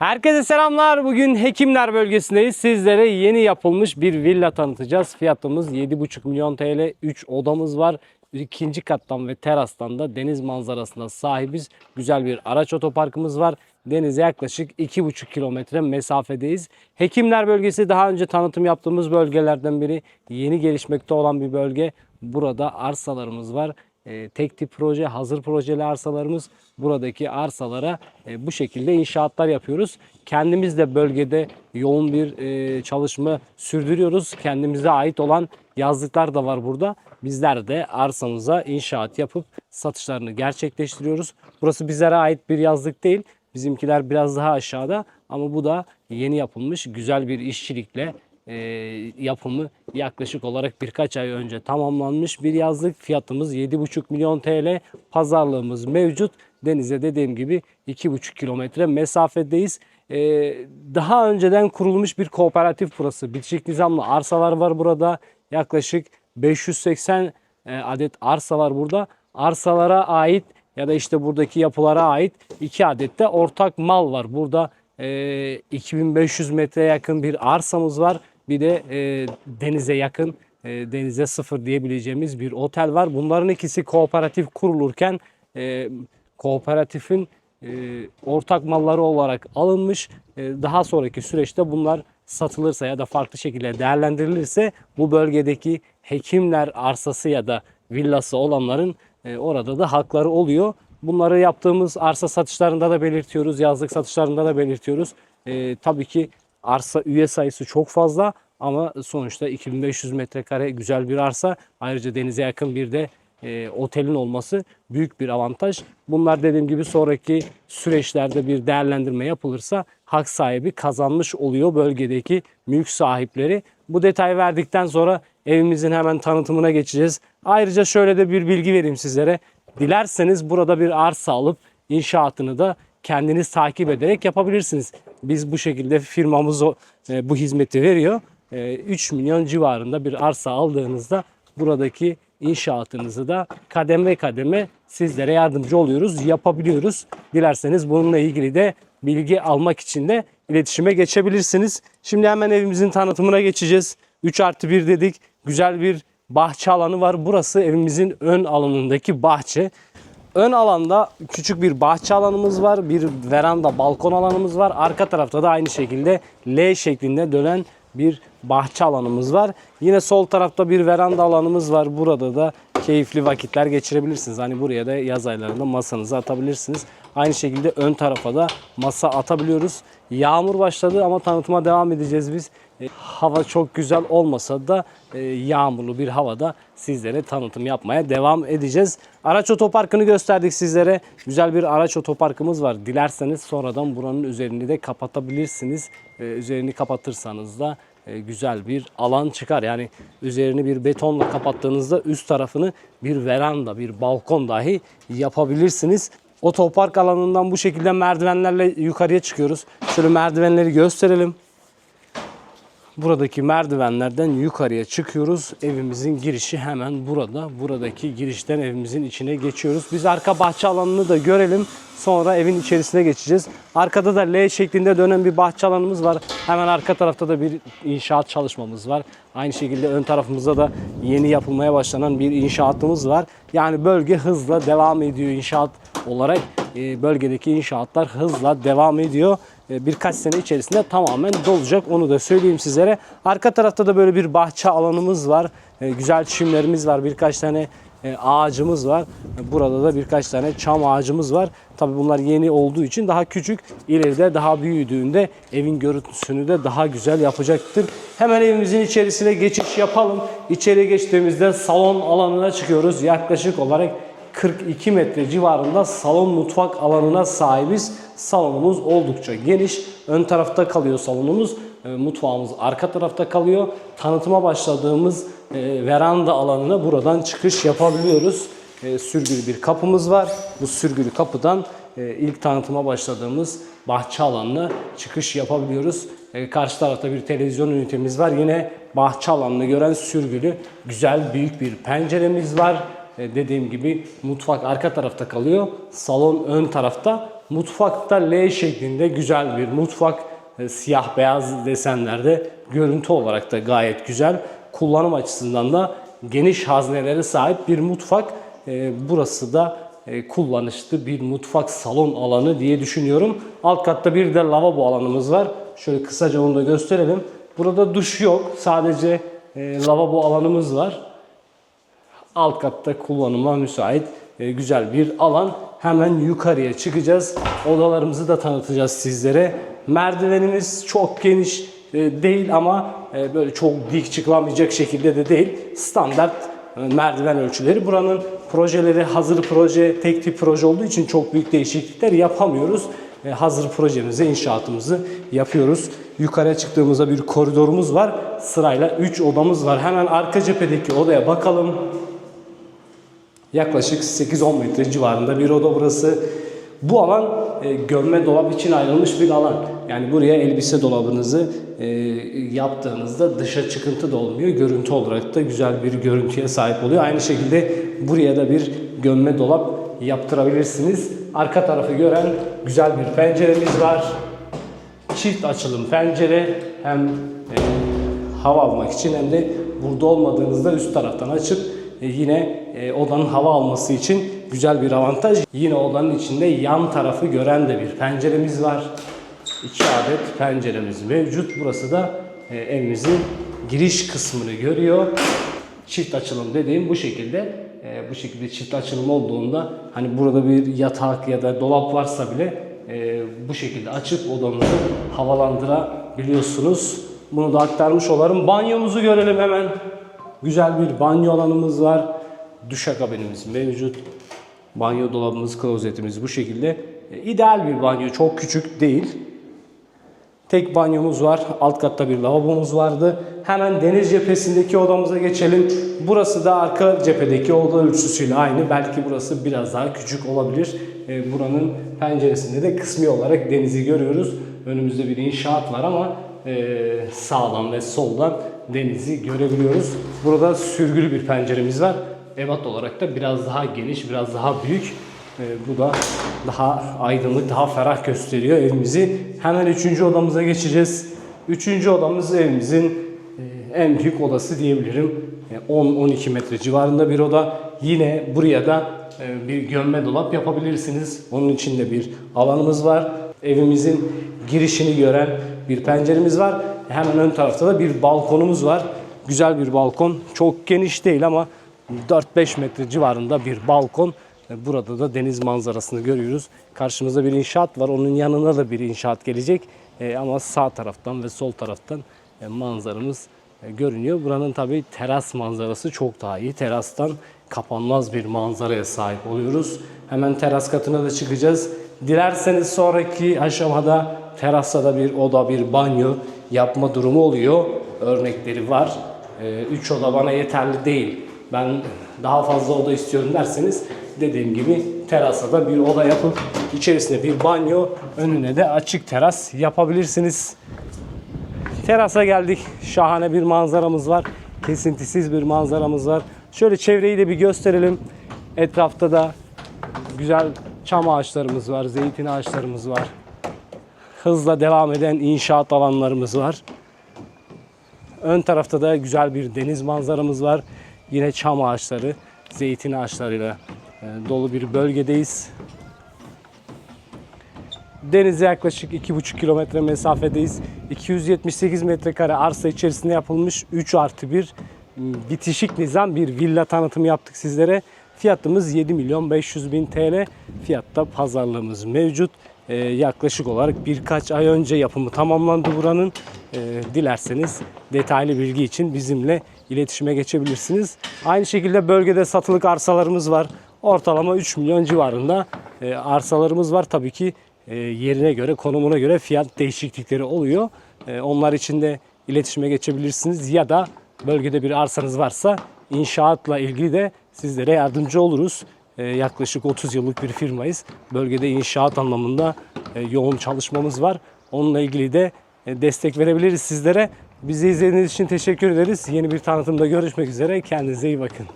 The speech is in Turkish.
Herkese selamlar. Bugün Hekimler bölgesindeyiz. Sizlere yeni yapılmış bir villa tanıtacağız. Fiyatımız 7,5 milyon TL. 3 odamız var. İkinci kattan ve terastan da deniz manzarasına sahibiz. Güzel bir araç otoparkımız var. Denize yaklaşık 2,5 kilometre mesafedeyiz. Hekimler bölgesi daha önce tanıtım yaptığımız bölgelerden biri. Yeni gelişmekte olan bir bölge. Burada arsalarımız var. E, tek tip proje, hazır projeli arsalarımız. Buradaki arsalara e, bu şekilde inşaatlar yapıyoruz. Kendimiz de bölgede yoğun bir e, çalışma sürdürüyoruz. Kendimize ait olan yazlıklar da var burada. Bizler de arsamıza inşaat yapıp satışlarını gerçekleştiriyoruz. Burası bizlere ait bir yazlık değil. Bizimkiler biraz daha aşağıda ama bu da yeni yapılmış güzel bir işçilikle e, yapımı yaklaşık olarak birkaç ay önce tamamlanmış bir yazlık. Fiyatımız 7,5 milyon TL. Pazarlığımız mevcut. Denize dediğim gibi 2,5 kilometre mesafedeyiz. E, daha önceden kurulmuş bir kooperatif burası. Bitişik nizamlı arsalar var burada. Yaklaşık 580 e, adet arsa var burada. Arsalara ait ya da işte buradaki yapılara ait iki adet de ortak mal var. Burada e, 2500 metreye yakın bir arsamız var. Bir de e, denize yakın, e, denize sıfır diyebileceğimiz bir otel var. Bunların ikisi kooperatif kurulurken e, kooperatifin e, ortak malları olarak alınmış. E, daha sonraki süreçte bunlar satılırsa ya da farklı şekilde değerlendirilirse bu bölgedeki hekimler arsası ya da villası olanların e, orada da hakları oluyor. Bunları yaptığımız arsa satışlarında da belirtiyoruz, yazlık satışlarında da belirtiyoruz. E, tabii ki arsa üye sayısı çok fazla ama sonuçta 2500 metrekare güzel bir arsa. Ayrıca denize yakın bir de e, otelin olması büyük bir avantaj. Bunlar dediğim gibi sonraki süreçlerde bir değerlendirme yapılırsa hak sahibi kazanmış oluyor bölgedeki mülk sahipleri. Bu detay verdikten sonra evimizin hemen tanıtımına geçeceğiz. Ayrıca şöyle de bir bilgi vereyim sizlere. Dilerseniz burada bir arsa alıp inşaatını da kendiniz takip ederek yapabilirsiniz. Biz bu şekilde firmamız o- e, bu hizmeti veriyor. E, 3 milyon civarında bir arsa aldığınızda buradaki inşaatınızı da kademe kademe sizlere yardımcı oluyoruz, yapabiliyoruz. Dilerseniz bununla ilgili de bilgi almak için de iletişime geçebilirsiniz. Şimdi hemen evimizin tanıtımına geçeceğiz. 3 artı 1 dedik. Güzel bir bahçe alanı var. Burası evimizin ön alanındaki bahçe. Ön alanda küçük bir bahçe alanımız var. Bir veranda, balkon alanımız var. Arka tarafta da aynı şekilde L şeklinde dönen bir bahçe alanımız var. Yine sol tarafta bir veranda alanımız var. Burada da keyifli vakitler geçirebilirsiniz. Hani buraya da yaz aylarında masanızı atabilirsiniz. Aynı şekilde ön tarafa da masa atabiliyoruz. Yağmur başladı ama tanıtıma devam edeceğiz biz. Hava çok güzel olmasa da e, yağmurlu bir havada sizlere tanıtım yapmaya devam edeceğiz. Araç otoparkını gösterdik sizlere. Güzel bir araç otoparkımız var. Dilerseniz sonradan buranın üzerini de kapatabilirsiniz. E, üzerini kapatırsanız da e, güzel bir alan çıkar. Yani üzerini bir betonla kapattığınızda üst tarafını bir veranda, bir balkon dahi yapabilirsiniz. Otopark alanından bu şekilde merdivenlerle yukarıya çıkıyoruz. Şöyle merdivenleri gösterelim. Buradaki merdivenlerden yukarıya çıkıyoruz. Evimizin girişi hemen burada. Buradaki girişten evimizin içine geçiyoruz. Biz arka bahçe alanını da görelim. Sonra evin içerisine geçeceğiz. Arkada da L şeklinde dönen bir bahçe alanımız var. Hemen arka tarafta da bir inşaat çalışmamız var. Aynı şekilde ön tarafımızda da yeni yapılmaya başlanan bir inşaatımız var. Yani bölge hızla devam ediyor inşaat olarak. E, Bölgedeki inşaatlar hızla devam ediyor. E, Birkaç sene içerisinde tamamen dolacak onu da söyleyeyim sizlere. Arka tarafta da böyle bir bahçe alanımız var. E, Güzel çimlerimiz var. Birkaç tane e, ağacımız var. Burada da birkaç tane çam ağacımız var. Tabii bunlar yeni olduğu için daha küçük. İleride daha büyüdüğünde evin görüntüsünü de daha güzel yapacaktır. Hemen evimizin içerisine geçiş yapalım. İçeri geçtiğimizde salon alanına çıkıyoruz. Yaklaşık olarak 42 metre civarında salon mutfak alanına sahibiz. Salonumuz oldukça geniş. Ön tarafta kalıyor salonumuz. E, Mutfağımız arka tarafta kalıyor. Tanıtıma başladığımız e, veranda alanına buradan çıkış yapabiliyoruz. E, Sürgülü bir kapımız var. Bu sürgülü kapıdan e, ilk tanıtıma başladığımız bahçe alanına çıkış yapabiliyoruz. E, Karşı tarafta bir televizyon ünitemiz var. Yine bahçe alanını gören sürgülü güzel büyük bir penceremiz var. E, dediğim gibi mutfak arka tarafta kalıyor. Salon ön tarafta Mutfakta L şeklinde güzel bir mutfak. E, Siyah beyaz desenlerde görüntü olarak da gayet güzel. Kullanım açısından da geniş haznelere sahip bir mutfak. E, Burası da kullanışlı bir mutfak salon alanı diye düşünüyorum. Alt katta bir de lavabo alanımız var. Şöyle kısaca onu da gösterelim. Burada duş yok. Sadece lavabo alanımız var. Alt katta kullanıma müsait e, güzel bir alan. Hemen yukarıya çıkacağız. Odalarımızı da tanıtacağız sizlere. Merdivenimiz çok geniş e, değil ama e, böyle çok dik çıkılamayacak şekilde de değil. Standart merdiven ölçüleri. Buranın projeleri hazır proje, tek tip proje olduğu için çok büyük değişiklikler yapamıyoruz. Hazır projemizi, inşaatımızı yapıyoruz. Yukarıya çıktığımızda bir koridorumuz var. Sırayla 3 odamız var. Hemen arka cephedeki odaya bakalım. Yaklaşık 8-10 metre civarında bir oda burası. Bu alan e, gömme dolap için ayrılmış bir alan. Yani buraya elbise dolabınızı e, yaptığınızda dışa çıkıntı da olmuyor. Görüntü olarak da güzel bir görüntüye sahip oluyor. Aynı şekilde buraya da bir gömme dolap yaptırabilirsiniz. Arka tarafı gören güzel bir penceremiz var. Çift açılım pencere hem e, hava almak için hem de burada olmadığınızda üst taraftan açıp yine e, odanın hava alması için güzel bir avantaj. Yine odanın içinde yan tarafı gören de bir penceremiz var. İki adet penceremiz mevcut. Burası da e, evimizin giriş kısmını görüyor. Çift açılım dediğim bu şekilde. E, bu şekilde çift açılım olduğunda hani burada bir yatak ya da dolap varsa bile e, bu şekilde açıp odamızı havalandırabiliyorsunuz. Bunu da aktarmış olarım. Banyomuzu görelim hemen. Güzel bir banyo alanımız var. Duşakabinimiz mevcut. Banyo dolabımız, klozetimiz bu şekilde. E, ideal bir banyo. Çok küçük değil. Tek banyomuz var. Alt katta bir lavabomuz vardı. Hemen deniz cephesindeki odamıza geçelim. Burası da arka cephedeki oda ölçüsüyle aynı. Belki burası biraz daha küçük olabilir. E, buranın penceresinde de kısmi olarak denizi görüyoruz. Önümüzde bir inşaat var ama e, sağdan ve soldan denizi görebiliyoruz. Burada sürgülü bir penceremiz var. Ebat olarak da biraz daha geniş, biraz daha büyük. Ee, bu da daha aydınlık, daha ferah gösteriyor evimizi. Hemen üçüncü odamıza geçeceğiz. Üçüncü odamız evimizin e, en büyük odası diyebilirim. E, 10-12 metre civarında bir oda. Yine buraya da e, bir gömme dolap yapabilirsiniz. Onun içinde bir alanımız var. Evimizin girişini gören bir penceremiz var. Hemen ön tarafta da bir balkonumuz var. Güzel bir balkon. Çok geniş değil ama 4-5 metre civarında bir balkon. Burada da deniz manzarasını görüyoruz. Karşımızda bir inşaat var. Onun yanına da bir inşaat gelecek. E, ama sağ taraftan ve sol taraftan e, manzaramız e, görünüyor. Buranın tabi teras manzarası çok daha iyi. Terastan kapanmaz bir manzaraya sahip oluyoruz. Hemen teras katına da çıkacağız. Dilerseniz sonraki aşamada terasta da bir oda, bir banyo yapma durumu oluyor. Örnekleri var. 3 oda bana yeterli değil. Ben daha fazla oda istiyorum derseniz dediğim gibi terasa da bir oda yapıp içerisine bir banyo, önüne de açık teras yapabilirsiniz. Terasa geldik. Şahane bir manzaramız var. Kesintisiz bir manzaramız var. Şöyle çevreyi de bir gösterelim. Etrafta da güzel çam ağaçlarımız var, zeytin ağaçlarımız var. Hızla devam eden inşaat alanlarımız var. Ön tarafta da güzel bir deniz manzaramız var. Yine çam ağaçları, zeytin ağaçlarıyla e, dolu bir bölgedeyiz. Denize yaklaşık 2,5 kilometre mesafedeyiz. 278 metrekare arsa içerisinde yapılmış 3 artı 1 bitişik nizam bir villa tanıtımı yaptık sizlere. Fiyatımız 7 milyon 500 bin TL. Fiyatta pazarlığımız mevcut. Ee, yaklaşık olarak birkaç ay önce yapımı tamamlandı buranın. Ee, dilerseniz detaylı bilgi için bizimle iletişime geçebilirsiniz. Aynı şekilde bölgede satılık arsalarımız var. Ortalama 3 milyon civarında e, arsalarımız var. Tabii ki e, yerine göre, konumuna göre fiyat değişiklikleri oluyor. E, onlar için de iletişime geçebilirsiniz ya da bölgede bir arsanız varsa inşaatla ilgili de sizlere yardımcı oluruz. E, yaklaşık 30 yıllık bir firmayız. Bölgede inşaat anlamında e, yoğun çalışmamız var. Onunla ilgili de e, destek verebiliriz sizlere. Bizi izlediğiniz için teşekkür ederiz. Yeni bir tanıtımda görüşmek üzere. Kendinize iyi bakın.